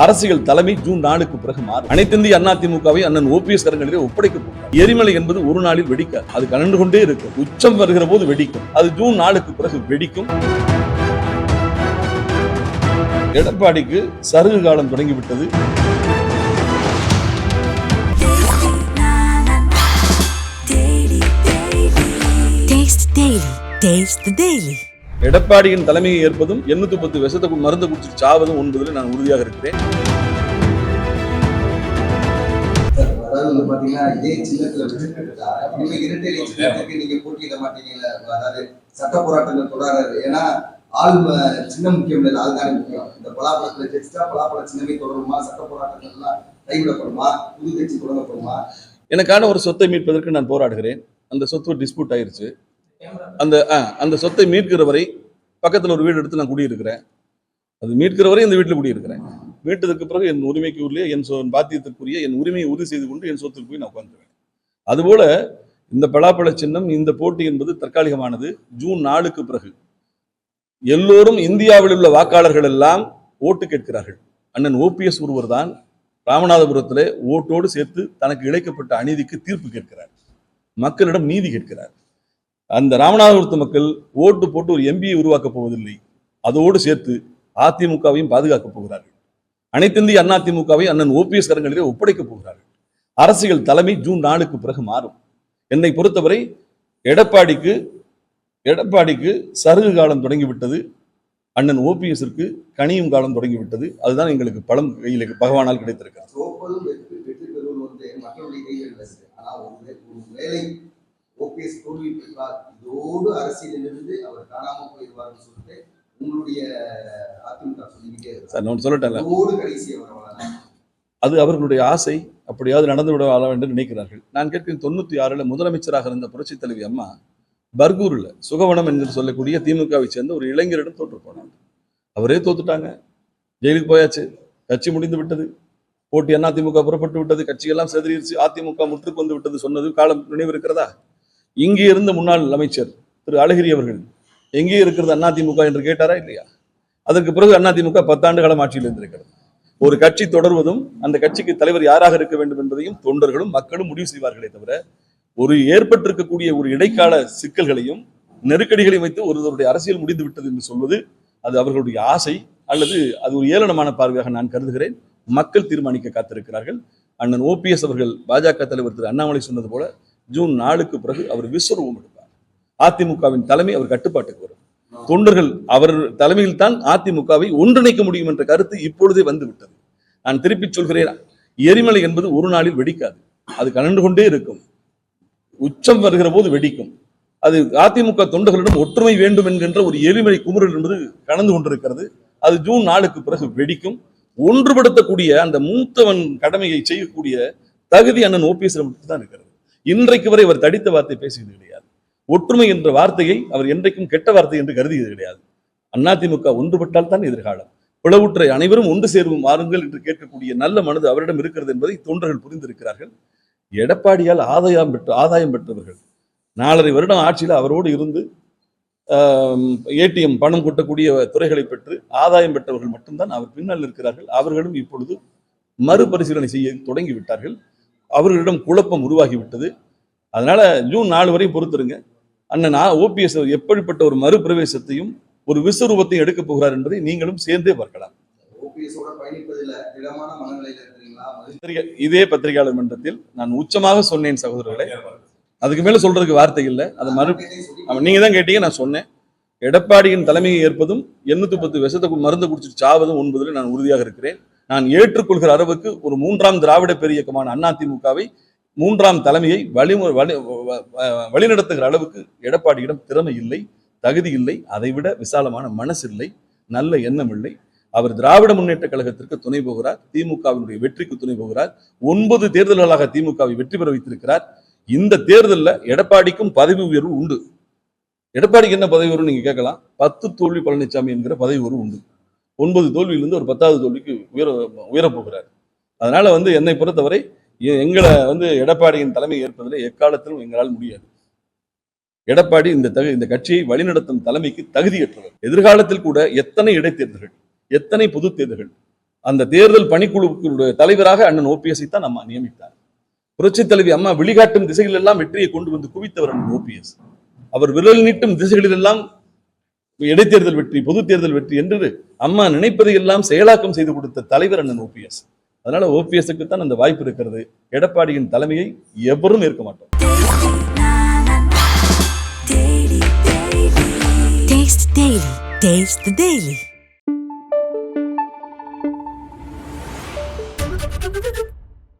அரசியல் தலைமை ஜூன் நாலுக்கு பிறகு மாறும். அனைத்திந்திய அண்ணா திமுகவை அண்ணன் ஓபிஎஸ் கரங்களிலே ஒப்படைக்க எரிமலை என்பது ஒரு நாளில் வெடிக்காது. அது கலந்து கொண்டே இருக்கும். உச்சம் வருகிற போது வெடிக்கும். அது ஜூன் நாலுக்கு பிறகு வெடிக்கும். எடப்பாடிக்கு சருகு காலம் தொடங்கிவிட்டது. Taste Daily. Taste the Daily. எடப்பாடியின் தலைமையை ஏற்பதும் எண்ணூத்தி பத்து விஷத்தை மருந்து குடிச்சிட்டு சாவதும் என்பதில் நான் உறுதியாக இருக்கிறேன். அதாவது பாத்தீங்கன்னா இதே சின்னத்துல விட்டுட்டா இனிமே இரட்டை இலை சின்னத்துக்கு நீங்க போட்டியிட மாட்டீங்கல்ல? அதாவது சட்ட போராட்டங்கள் தொடராது. ஏன்னா ஆள் சின்னம் முக்கியம் இல்லை ஆள் தானே முக்கியம். இந்த பலாப்பழத்துல ஜெயிச்சா பலாப்பழ சின்னமே தொடருமா? சட்ட போராட்டங்கள் எல்லாம் கைவிடப்படுமா? புது கட்சி தொடங்கப்படுமா? எனக்கான ஒரு சொத்தை மீட்பதற்கு நான் போராடுகிறேன். அந்த சொத்து டிஸ்பியூட் ஆயிருச்சு. அந்த அந்த சொத்தை மீட்கிற வரை பக்கத்தில் ஒரு வீடு எடுத்து நான் குடியிருக்கிறேன். அது மீட்கிற வரை இந்த வீட்டில் குடியிருக்கிறேன். மீட்டதுக்கு பிறகு என் உரிமைக்கு உரிய என் சொ பாத்தியத்திற்குரிய என் உரிமையை உறுதி செய்து கொண்டு என் சொத்துக்கு போய் நான் உட்காந்துருவேன் அதுபோல இந்த பலாப்பழ சின்னம் இந்த போட்டி என்பது தற்காலிகமானது. ஜூன் நாலுக்கு பிறகு எல்லோரும் இந்தியாவில் உள்ள வாக்காளர்கள் எல்லாம் ஓட்டு கேட்கிறார்கள். அண்ணன் ஓபிஎஸ் ஒருவர் தான் ராமநாதபுரத்தில் ஓட்டோடு சேர்த்து தனக்கு இழைக்கப்பட்ட அநீதிக்கு தீர்ப்பு கேட்கிறார். மக்களிடம் நீதி கேட்கிறார். அந்த ராமநாதபுரத்து மக்கள் ஓட்டு போட்டு ஒரு எம்பியை உருவாக்கப் போவதில்லை. அதோடு சேர்த்து அதிமுகவையும் பாதுகாக்கப் போகிறார்கள். அனைத்திந்திய அதிமுகவை அண்ணன் ஓபிஎஸ் கரங்களிலே ஒப்படைக்கப் போகிறார்கள். அரசியல் தலைமை ஜூன் நாலுக்கு பிறகு மாறும். என்னை பொறுத்தவரை எடப்பாடிக்கு எடப்பாடிக்கு சருகு காலம் தொடங்கிவிட்டது. அண்ணன் ஓபிஎஸ்ற்கு கனியும் காலம் தொடங்கிவிட்டது. அதுதான் எங்களுக்கு பழம் கையில் பகவானால் கிடைத்திருக்கிறது. ஓபிஎஸ் இதோடு அரசியலிலிருந்து அவர் காணாம போயிடுவார்னு சொல்லிட்டு உங்களுடைய அதிமுக சார் நான் இதோடு கடைசி அவர் அது அவர்களுடைய ஆசை அப்படியாவது நடந்து விட வேண்டும் நினைக்கிறார்கள். நான் கேட்கிறேன் தொண்ணூத்தி ஆறுல முதலமைச்சராக இருந்த புரட்சித் தலைவி அம்மா பர்கூர்ல சுகவனம் என்று சொல்லக்கூடிய திமுகவை சேர்ந்த ஒரு இளைஞரிடம் தோற்று போனாங்க. அவரே தோத்துட்டாங்க. ஜெயிலுக்கு போயாச்சு. கட்சி முடிந்து விட்டது. போட்டி அண்ணா திமுக புறப்பட்டு விட்டது. கட்சியெல்லாம் செதறிடுச்சு அதிமுக முற்றுக்கு வந்து விட்டது சொன்னது காலம் நினைவு இருக்கிறதா? இங்கே இருந்த முன்னாள் அமைச்சர் திரு அழகிரி அவர்கள் எங்கே இருக்கிறது அண்ணா திமுக? என்று கேட்டாரா இல்லையா? அதற்கு பிறகு அண்ணா திமுக பத்தாண்டு காலம் ஆட்சியில் இருந்திருக்கிறது. ஒரு கட்சி தொடர்வதும் அந்த கட்சிக்கு தலைவர் யாராக இருக்க வேண்டும் என்பதையும் தொண்டர்களும் மக்களும் முடிவு செய்வார்களே தவிர ஒரு ஏற்பட்டிருக்கக்கூடிய ஒரு இடைக்கால சிக்கல்களையும் நெருக்கடிகளையும் வைத்து ஒருவருடைய அரசியல் முடிந்து விட்டது என்று சொல்வது அது அவர்களுடைய ஆசை அல்லது அது ஒரு ஏளனமான பார்வையாக நான் கருதுகிறேன். மக்கள் தீர்மானிக்க காத்திருக்கிறார்கள். அண்ணன் ஓபிஎஸ் அவர்கள் பாஜக தலைவர் திரு அண்ணாமலை சொன்னது போல ஜூன் நாலுக்கு பிறகு அவர் விஸ்வரூபம் எடுப்பார். அதிமுகவின் தலைமை அவர் கட்டுப்பாட்டுக்கு வரும். தொண்டர்கள் அவர் தலைமையில் தான் அதிமுகவை ஒன்றிணைக்க முடியும் என்ற கருத்து இப்பொழுதே வந்து விட்டது நான் திருப்பி சொல்கிறேன் எரிமலை என்பது ஒரு நாளில் வெடிக்காது. அது கலந்து கொண்டே இருக்கும். உச்சம் வருகிற போது வெடிக்கும். அது அதிமுக தொண்டர்களிடம் ஒற்றுமை வேண்டும் என்கின்ற ஒரு எரிமலை குமுறல் என்பது கலந்து கொண்டிருக்கிறது. அது ஜூன் நாலுக்கு பிறகு வெடிக்கும். ஒன்றுபடுத்தக்கூடிய அந்த மூத்தவன் கடமையை செய்யக்கூடிய தகுதி அண்ணன் ஓபிஎஸ் தான் இருக்கிறது. இன்றைக்கு வரை அவர் தடித்த வார்த்தை பேசியது கிடையாது. ஒற்றுமை என்ற வார்த்தையை அவர் என்றைக்கும் கெட்ட வார்த்தை என்று கருதியது கிடையாது. அதிமுக ஒன்றுபட்டால் தான் எதிர்காலம். பிளவுற்றை அனைவரும் ஒன்று சேர்வு மாறுங்கள் என்று கேட்கக்கூடிய நல்ல மனது அவரிடம் இருக்கிறது என்பதை தொண்டர்கள் புரிந்திருக்கிறார்கள். எடப்பாடியால் ஆதாயம் பெற்ற ஆதாயம் பெற்றவர்கள். நாலரை வருடம் ஆட்சியில் அவரோடு இருந்து ஏடிஎம் பணம் கொட்டக்கூடிய துறைகளை பெற்று ஆதாயம் பெற்றவர்கள் மட்டும்தான் அவர் பின்னால் இருக்கிறார்கள் அவர்களும் இப்பொழுது மறுபரிசீலனை செய்ய தொடங்கி விட்டார்கள். அவர்களிடம் குழப்பம் உருவாகிவிட்டது. அதனால ஜூன் நாலு வரை பொறுத்திருங்க. அண்ணன் ஓபிஎஸ் எப்படிப்பட்ட ஒரு மறுபிரவேசத்தையும் ஒரு விஸ்வரூபத்தையும் எடுக்கப் போகிறார் என்பதை நீங்களும் சேர்ந்தே பார்க்கலாம். இதே பத்திரிகையாளர் மன்றத்தில் நான் உச்சமாக சொன்னேன் சகோதரர்களே. அதுக்கு மேல சொல்றதுக்கு வார்த்தை இல்லை. அது மறு நீங்க தான் கேட்டீங்க நான் சொன்னேன். எடப்பாடியின் தலைமையை ஏற்பதும் எண்ணூத்தி பத்து விஷத்தை மருந்து குடிச்சிட்டு சாவதும் என்பதில் நான் உறுதியாக இருக்கிறேன். நான் ஏற்றுக்கொள்கிற அளவுக்கு ஒரு மூன்றாம் திராவிட பெரியக்கமான அதிமுகவை மூன்றாம் தலைமையை வழிமுறை வழி வழிநடத்துகிற அளவுக்கு எடப்பாடியிடம் திறமை இல்லை தகுதி இல்லை அதைவிட விசாலமான மனசு இல்லை நல்ல எண்ணம் இல்லை. அவர் திராவிட முன்னேற்ற கழகத்திற்கு துணை போகிறார் திமுகவினுடைய வெற்றிக்கு துணை போகிறார் ஒன்பது தேர்தல்களாக திமுகவை வெற்றி பெற வைத்திருக்கிறார். இந்த தேர்தலில் எடப்பாடிக்கும் பதவி உயர்வு உண்டு. எடப்பாடிக்கு என்ன பதவி உயர்வு நீங்க கேட்கலாம்? பத்து தோல்வி பழனிசாமி என்கிற பதவி உயர்வு உண்டு. ஒன்பது தோல்வியிலிருந்து ஒரு பத்தாவது தோல்விக்கு உயர உயரப் அதனால் அதனால வந்து என்னை பொறுத்தவரை எங்களை வந்து எடப்பாடியின் தலைமை ஏற்பதில் எக்காலத்திலும் எங்களால் முடியாது. எடப்பாடி இந்த தகு இந்த கட்சியை வழிநடத்தும் தலைமைக்கு தகுதியற்றவர். எதிர்காலத்தில் கூட எத்தனை இடைத்தேர்தல்கள் எத்தனை பொது தேர்தல்கள் அந்த தேர்தல் பணிக்குழுக்களுடைய தலைவராக அண்ணன் ஓபிஎஸ்ஐ தான் நம்ம நியமித்தார். புரட்சி தலைவி அம்மா வெளிகாட்டும் திசைகளெல்லாம் வெற்றியை கொண்டு வந்து குவித்தவர் அண்ணன் ஓபிஎஸ் அவர் விரல் நீட்டும் திசைகளிலெல்லாம் இடைத்தேர்தல் வெற்றி பொது தேர்தல் வெற்றி என்று அம்மா நினைப்பதை எல்லாம் செயலாக்கம் செய்து கொடுத்த தலைவர் அண்ணன் ஓபிஎஸ் அதனால ஓபிஎஸ்க்கு தான் அந்த வாய்ப்பு இருக்கிறது. எடப்பாடியின் தலைமையை எவரும் ஏற்க மாட்டோம். Taste the Daily.